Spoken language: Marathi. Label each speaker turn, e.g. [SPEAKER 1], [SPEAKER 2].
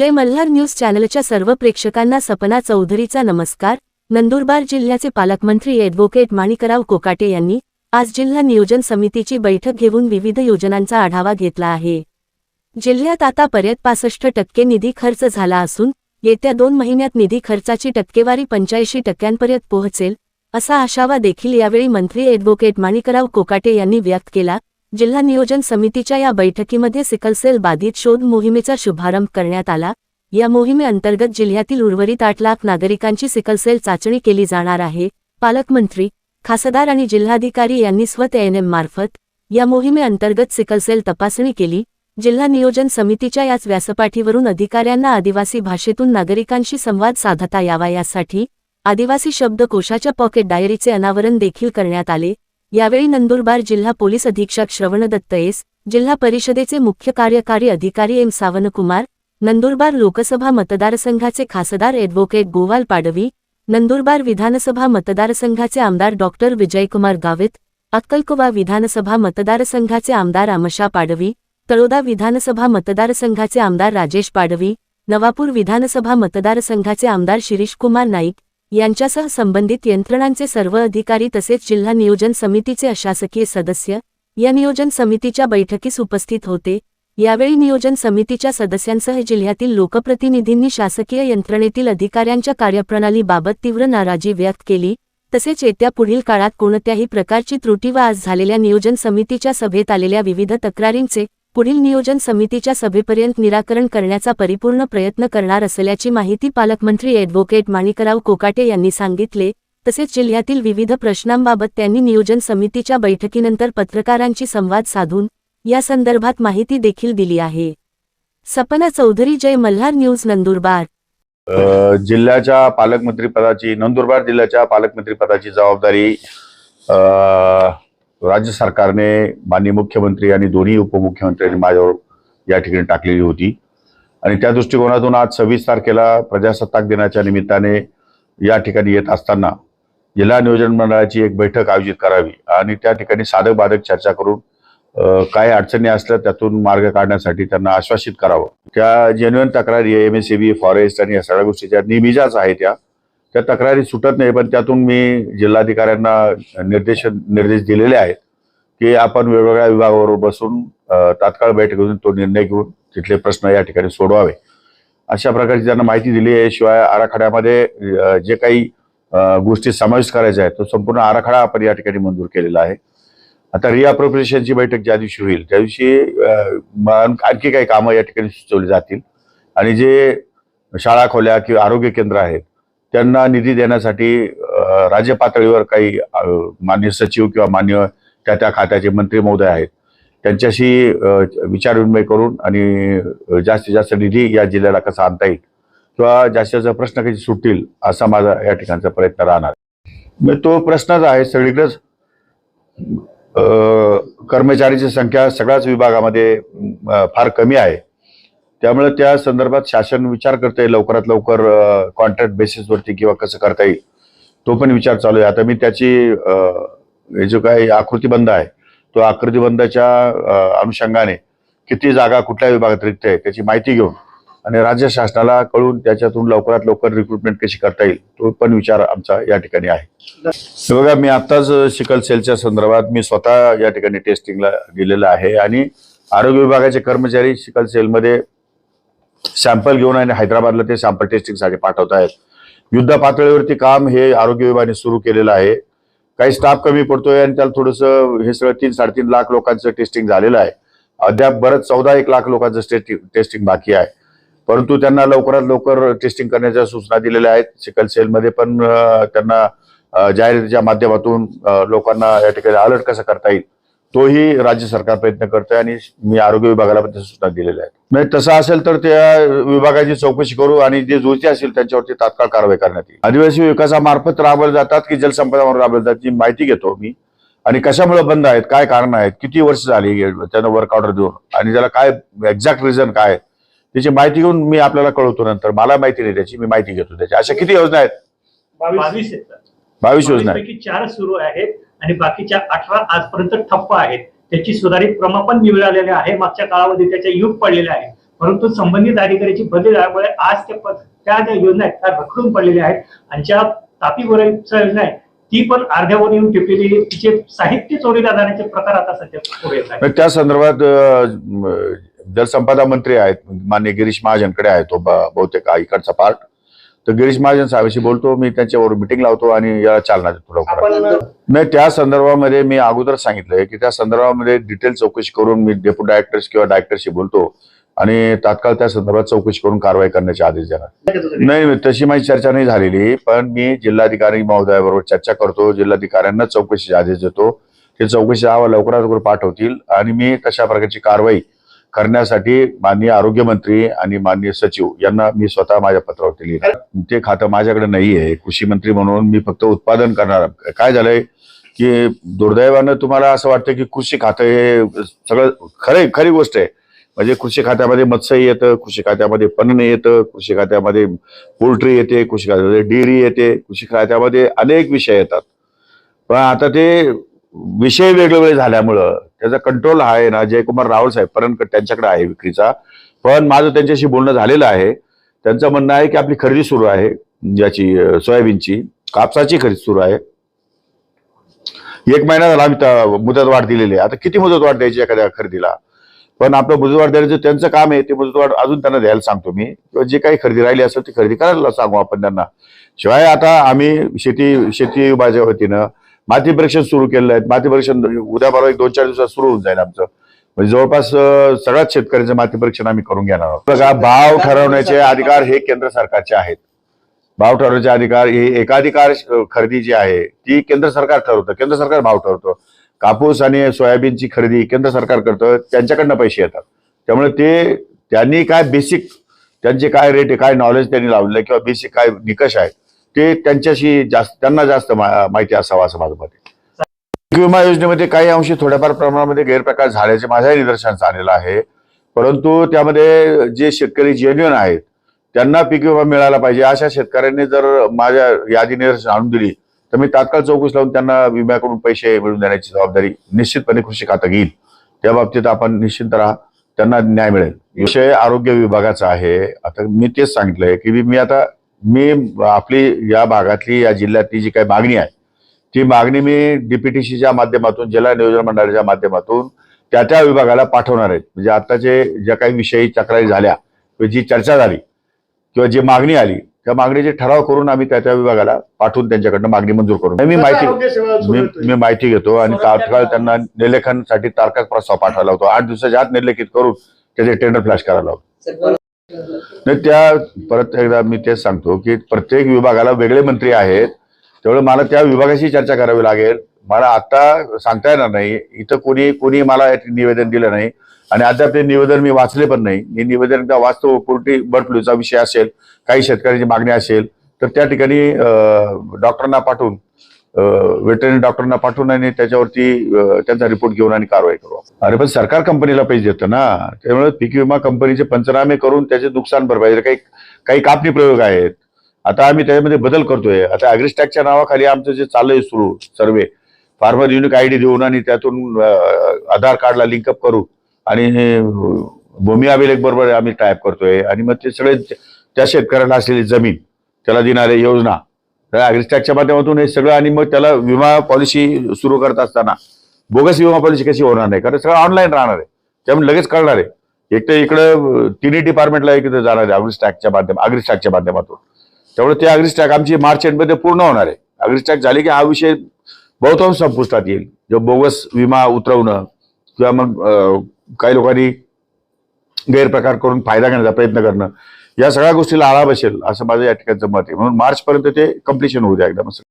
[SPEAKER 1] जय मल्हार न्यूज चॅनलच्या सर्व प्रेक्षकांना सपना चौधरीचा नमस्कार. नंदुरबार जिल्ह्याचे पालकमंत्री ॲडव्होकेट माणिकराव कोकाटे यांनी आज जिल्हा नियोजन समितीची बैठक घेऊन विविध योजनांचा आढावा घेतला आहे. जिल्ह्यात आतापर्यंत पासष्ट टक्के निधी खर्च झाला असून येत्या दोन महिन्यात निधी खर्चाची टक्केवारी पंच्याऐंशी टक्क्यांपर्यंत पोहोचेल असा आशावा देखील यावेळी मंत्री ॲडव्होकेट माणिकराव कोकाटे यांनी व्यक्त केला. जिल्हा नियोजन समितीच्या या बैठकीमध्ये सिकलसेल बाधित शोध मोहिमेचा शुभारंभ करण्यात आला. या मोहिमेअंतर्गत जिल्ह्यातील उर्वरित आठ लाख नागरिकांची सिकलसेल चाचणी केली जाणार आहे. पालकमंत्री खासदार आणि जिल्हाधिकारी यांनी स्वत एएनएम मार्फत या मोहिमेअंतर्गत सिकलसेल तपासणी केली. जिल्हा नियोजन समितीच्या याच व्यासपाठीवरून अधिकाऱ्यांना आदिवासी भाषेतून नागरिकांशी संवाद साधता यावा यासाठी आदिवासी शब्दकोशाच्या पॉकेट डायरीचे अनावरण देखील करण्यात आले. यावेळी नंदुरबार जिल्हा पोलीस अधीक्षक श्रवण दत्त एस जिल्हा परिषदेचे मुख्य कार्यकारी अधिकारी एम सावनकुमार नंदुरबार लोकसभा मतदारसंघाचे खासदार ॲडव्होकेट गोवाल पाडवी नंदुरबार विधानसभा मतदारसंघाचे आमदार डॉक्टर विजयकुमार गावित अक्कलकोवा विधानसभा मतदारसंघाचे आमदार आमशा पाडवी तळोदा विधानसभा मतदारसंघाचे आमदार राजेश पाडवी नवापूर विधानसभा मतदारसंघाचे आमदार शिरीषकुमार नाईक यांच्यासह संबंधित यंत्रणांचे सर्व अधिकारी तसेच जिल्हा नियोजन समितीचे अशासकीय सदस्य या नियोजन समितीच्या बैठकीस उपस्थित होते. यावेळी नियोजन समितीच्या सदस्यांसह जिल्ह्यातील लोकप्रतिनिधींनी शासकीय यंत्रणेतील अधिकाऱ्यांच्या कार्यप्रणालीबाबत तीव्र नाराजी व्यक्त केली. तसेच येत्या पुढील काळात कोणत्याही प्रकारची त्रुटी व आज झालेल्या नियोजन समितीच्या सभेत आलेल्या विविध तक्रारींचे पुढील नियोजन समितीच्या सभेपर्यंत निराकरण करण्याचा परिपूर्ण प्रयत्न करणार असल्याची माहिती पालकमंत्री ॲडव्होकेट माणिकराव कोकाटे यांनी सांगितले. तसेच जिल्ह्यातील विविध प्रश्नांबाबत त्यांनी नियोजन समितीच्या बैठकीनंतर पत्रकारांशी संवाद साधून या संदर्भात माहिती देखील दिली आहे. सपना चौधरी जय मल्हार न्यूज नंदुरबार.
[SPEAKER 2] जिल्ह्याच्या पालकमंत्री पदाची नंदुरबार जिल्ह्याच्या पालकमंत्री पदाची जबाबदारी राज्य सरकारने माननीय मुख्यमंत्री आणि दोन्ही उपमुख्यमंत्र्यांनी माझ्यावर या ठिकाणी टाकलेली होती. आणि त्या दृष्टिकोनातून आज सव्वीस तारखेला प्रजासत्ताक दिनाच्या निमित्ताने या ठिकाणी येत असताना जिल्हा नियोजन मंडळाची एक बैठक आयोजित करावी आणि त्या ठिकाणी साधक बाधक चर्चा करून काय अडचणी असल्या त्यातून मार्ग काढण्यासाठी त्यांना आश्वासित करावं. त्या जेन्युअन तक्रारी एम एस बी फॉरेस्ट आणि या सगळ्या गोष्टी ज्या नेहमीच्याच आहेत त्या त्या तक्रारी सुटत नाही पण त्यातून मी जिल्हाधिकाऱ्यांना निर्देश निर्देश दिलेले आहेत की आपण वेगवेगळ्या विभागावर बसून तात्काळ बैठक घेऊन तो निर्णय घेऊन तिथले प्रश्न या ठिकाणी सोडवावे. अशा प्रकारची त्यांना माहिती दिली आहे. शिवाय आराखड्यामध्ये जे काही गोष्टी समाविष्ट करायच्या आहेत तो संपूर्ण आराखडा आपण या ठिकाणी मंजूर केलेला आहे. आता रिअप्रोप्रिएशनची बैठक ज्या दिवशी होईल त्या दिवशी आणखी काही कामं या ठिकाणी सुचवली जातील. आणि जे शाळा खोल्या किंवा आरोग्य केंद्र आहेत त्यांना निधी देण्यासाठी राज्य पातळीवर काही मान्य सचिव किंवा मान्य त्या त्या खात्याचे मंत्री महोदय आहेत. त्यांच्याशी विचारविनिमय करून आणि जास्तीत जास्त निधी या जिल्ह्याला कसा आणता येईल किंवा जास्तीत जास्त प्रश्न कधी सुटतील असा माझा या ठिकाणचा प्रयत्न राहणार मग म्हणजे तो प्रश्नच आहे सगळीकडेच. कर्मचाऱ्यांची कर्मचारीची संख्या सगळ्याच विभागामध्ये फार कमी आहे. त्यामुळे त्या संदर्भात शासन विचार करते लवकरात लवकर कॉन्ट्रॅक्ट बेसिसवरती किंवा कसं करता येईल तो पण विचार चालू आहे. आता मी त्याची हे जो काही आकृतीबंध आहे तो आकृतीबंधाच्या अनुषंगाने किती जागा कुठल्या विभागात रिक्त आहे त्याची माहिती घेऊन आणि राज्य शासनाला कळून त्याच्यातून लवकरात लवकर रिक्रुटमेंट कशी करता येईल तो पण विचार आमचा या ठिकाणी आहे. बघा मी आताच सिकल सेलच्या संदर्भात मी स्वतः या ठिकाणी टेस्टिंगला गेलेलं आहे आणि आरोग्य विभागाचे कर्मचारी सिकल सेलमध्ये सॅम्पल घेऊन आणि हैदराबादला ते सॅम्पल टेस्टिंगसाठी पाठवत आहेत युद्ध पातळीवरती काम हे आरोग्य विभागाने सुरू केलेलं आहे. काही स्टाफ कमी पडतोय आणि त्याला थोडंसं हे सगळं तीन साडेतीन लाख लोकांचं टेस्टिंग झालेलं आहे. अद्याप बरंच चौदा एक लाख लोकांचं टेस्टिंग टेस्टिंग बाकी आहे. परंतु त्यांना लवकरात लवकर टेस्टिंग करण्याच्या सूचना दिलेल्या आहेत. सिकल सेलमध्ये पण त्यांना जाहिरातीच्या माध्यमातून लोकांना या ठिकाणी अलर्ट कसं करता येईल? तोही राज्य सरकार प्रयत्न करतोय आणि मी आरोग्य विभागाला पण सूचना दिलेल्या आहेत नाही तसं असेल तर त्या विभागाची चौकशी करू आणि जे दोषी असेल त्यांच्यावरती तात्काळ कारवाई करण्यात येईल. आदिवासी विकासामार्फत राबवले जातात की जलसंपदा म्हणून राबवले जातात ती माहिती घेतो मी. आणि कशामुळे बंद आहेत काय कारण आहेत किती वर्ष झाली त्यांना वर्क ऑर्डर देऊन आणि त्याला काय एक्झॅक्ट रिझन काय आहे, त्याची माहिती घेऊन मी आपल्याला कळवतो नंतर. मला माहिती नाही त्याची मी माहिती घेतो त्याची. अशा किती योजना आहेत?
[SPEAKER 3] बावीस
[SPEAKER 2] योजना आहेत.
[SPEAKER 3] चार सुरू आहेत. आणि बाकीच्या अठरा आजपर्यंत ठप्प आहेत. त्याची सुधारित प्रमापन पण मिळालेले आहे मागच्या काळामध्ये त्याचे युग पडलेले आहे परंतु संबंधित अधिकाऱ्याची बदली झाल्यामुळे आज ते पद- त्या ज्या योजना आहेत त्या रखडून पडलेल्या आहेत. आणि ज्या तापी बोराईचा योजना आहे ती पण अर्ध्यावर येऊन टिपलेली तिचे साहित्य चोरीला जाण्याचे प्रकार आता सध्या पुढे येत आहेत.
[SPEAKER 2] त्या संदर्भात जलसंपदा मंत्री आहेत. मान्य गिरीश महाजनकडे आहे तो बहुतेक इकडचा पार्ट तर गिरीश महाजन साहेबांशी बोलतो मी त्यांच्यावर मिटिंग लावतो आणि याला चालना देतो लवकरात
[SPEAKER 3] आपण
[SPEAKER 2] नाही त्या संदर्भामध्ये मी अगोदर सांगितलंय की त्या संदर्भामध्ये डिटेल चौकशी करून मी डेप्युटी डायरेक्टर्स किंवा डायरेक्टरशी बोलतो आणि तात्काळ त्या संदर्भात चौकशी करून कारवाई करण्याचे आदेश देणार. नाही नाही, तशी माझी चर्चा नाही झालेली पण मी जिल्हाधिकारी महोदयाबरोबर चर्चा करतो जिल्हाधिकाऱ्यांना चौकशीचे आदेश देतो. ते चौकशी अहवाल लवकरात लवकर पाठवतील आणि मी तशा प्रकारची कारवाई करण्यासाठी माननीय आरोग्यमंत्री आणि माननीय सचिव यांना मी स्वतः माझ्या पत्रावरती लिहिलं ते खातं माझ्याकडे नाही आहे कृषी मंत्री म्हणून मी फक्त उत्पादन करणार काय झालंय की दुर्दैवानं तुम्हाला असं वाटतं की कृषी खातं हे सगळं खरे खरी गोष्ट आहे. म्हणजे कृषी खात्यामध्ये मत्स्य येतं कृषी खात्यामध्ये पन्न येतं कृषी खात्यामध्ये पोल्ट्री येते कृषी खात्यामध्ये डेअरी येते कृषी खात्यामध्ये अनेक विषय येतात. पण आता ते विषय वेगवेगळे झाल्यामुळं त्याचा कंट्रोल हा आहे ना जयकुमार रावळ साहेब पर्यंत त्यांच्याकडे आहे विक्रीचा. पण माझं त्यांच्याशी बोलणं झालेलं आहे. त्यांचं म्हणणं आहे की आपली खरेदी सुरू आहे याची सोयाबीनची. कापसाची खरेदी सुरू आहे. एक महिना झाला आम्ही मुदतवाढ दिलेली आहे. आता किती मुदतवाढ द्यायची एखाद्या खरेदीला? पण आपलं मुदतवाढ द्यायचं त्यांचं काम आहे ते मुदतवाढ अजून त्यांना द्यायला सांगतो मी. किंवा जे काही खरेदी राहिली असेल ती खरेदी करायला सांगू आपण त्यांना. शिवाय आता आम्ही शेती शेती विभागाच्या वतीनं माती परीक्षण सुरू केलेलं आहे. माती परीक्षण उद्या परवा एक दोन चार दिवसात सुरू होऊन जाईल आमचं. म्हणजे जवळपास सगळ्याच शेतकऱ्यांचं माती परीक्षण आम्ही करून घेणार आहोत. बघा भाव ठरवण्याचे अधिकार हे केंद्र सरकारचे आहेत. भाव ठरवण्याचे अधिकार हे एकाधिकार खरेदी जी आहे ती केंद्र सरकार ठरवतं. केंद्र सरकार भाव ठरवतं. कापूस आणि सोयाबीनची खरेदी केंद्र सरकार करतं. त्यांच्याकडनं पैसे येतात. त्यामुळे ते त्यांनी काय बेसिक त्यांचे काय रेट आहे काय नॉलेज त्यांनी लावलेलं आहे किंवा बेसिक काय निकष आहेत ते त्यांच्याशी जास्त त्यांना जास्त माहिती असावं असं माझं मत पीक विमा योजनेमध्ये काही अंशी थोड्याफार प्रमाणामध्ये गैरप्रकार झाल्याचे माझ्याही निदर्शनास आलेलं आहे. परंतु त्यामध्ये जे शेतकरी जेन्युअन आहेत त्यांना पीक विमा मिळाला पाहिजे. अशा शेतकऱ्यांनी जर माझ्या यादी निदर्शन आणून दिली तर मी तात्काळ चौकशी लावून त्यांना विम्याकडून पैसे मिळवून देण्याची जबाबदारी निश्चितपणे कृषी खातं घेईल. त्या बाबतीत आपण निश्चित राहा त्यांना न्याय मिळेल. विषय आरोग्य विभागाचा आहे. आता मी तेच सांगितलंय की मी आता मी आपली या भागातली या जिल्ह्यातली जी काही मागणी आहे ती मागणी मी डीपीटीसीच्या माध्यमातून जिल्हा नियोजन मंडळाच्या माध्यमातून त्या त्या विभागाला पाठवणार आहेत म्हणजे आताचे ज्या काही विषयी तक्रारी झाल्या किंवा जी चर्चा झाली किंवा जी मागणी आली त्या मागणीचे ठराव करून आम्ही त्या त्या विभागाला पाठवून त्यांच्याकडनं मागणी मंजूर करून मी माहिती मी मी माहिती घेतो आणि तात्काळ त्यांना निलेखनसाठी तारखा प्रस्ताव पाठवायला होतो आठ दिवसाच्या आत निलेखित करून त्याचे टेंडर फ्लॅश करायला होतो नाही त्या परत एकदा मी तेच सांगतो की प्रत्येक विभागाला वेगळे मंत्री आहेत. त्यामुळे मला त्या विभागाशी चर्चा करावी लागेल. मला आता सांगता येणार नाही. इथं कोणी कोणी मला निवेदन दिलं नाही. आणि अद्याप ते निवेदन मी वाचले पण नाही. मी निवेदन एकदा वाचतो. पोल्ट्री बर्ड फ्लूचा विषय असेल काही शेतकऱ्यांची मागणी असेल तर त्या ठिकाणी डॉक्टरांना पाठवून वेटरनरी डॉक्टरना पाठवून आणि त्याच्यावरती त्यांचा रिपोर्ट घेऊन आणि कारवाई करू अरे पण सरकार कंपनीला पैसे देतं ना. त्यामुळे पीक विमा कंपनीचे पंचनामे करून त्याचे नुकसान भरपाई. काही काही कापणी प्रयोग आहेत. आता आम्ही त्याच्यामध्ये बदल करतोय. आता अग्रिस्टॅकच्या नावाखाली आमचं जे चाललंय सुरू survey farmer unique I D देऊन आणि त्यातून आधार कार्डला लिंकअप करू आणि भूमी अभिलेख बरोबर आम्ही टाईप करतोय. आणि मग ते सगळे त्या शेतकऱ्याला असलेली जमीन त्याला देणाऱ्या योजना तर अग्रिस्टॅकच्या माध्यमातून हे सगळं आणि मग त्याला विमा पॉलिसी सुरू करत असताना बोगस विमा पॉलिसी कशी होणार नाही? कारण सगळं ऑनलाईन राहणार आहे. त्यामुळे लगेच कळणार आहे. एक तर इकडं तिन्ही डिपार्टमेंटला एक जाणार आहे अग्रिस्टॅकच्या माध्यम अग्रिस्टॅकच्या माध्यमातून. त्यामुळे ते अग्रिस्टॅक आमची मार्च एंडमध्ये पूर्ण होणार आहे. अग्रिस्टॅक झाली की हा विषय बहुतांश संपुष्टात येईल. जो बोगस विमा उतरवणं किंवा मग काही लोकांनी गैरप्रकार करून फायदा घेण्याचा प्रयत्न करणं या सगळ्या गोष्टीला आळा बसेल असं माझं या ठिकाणचं मत आहे. म्हणून मार्च पर्यंत ते कम्प्लिशन होऊ द्या एकदम असं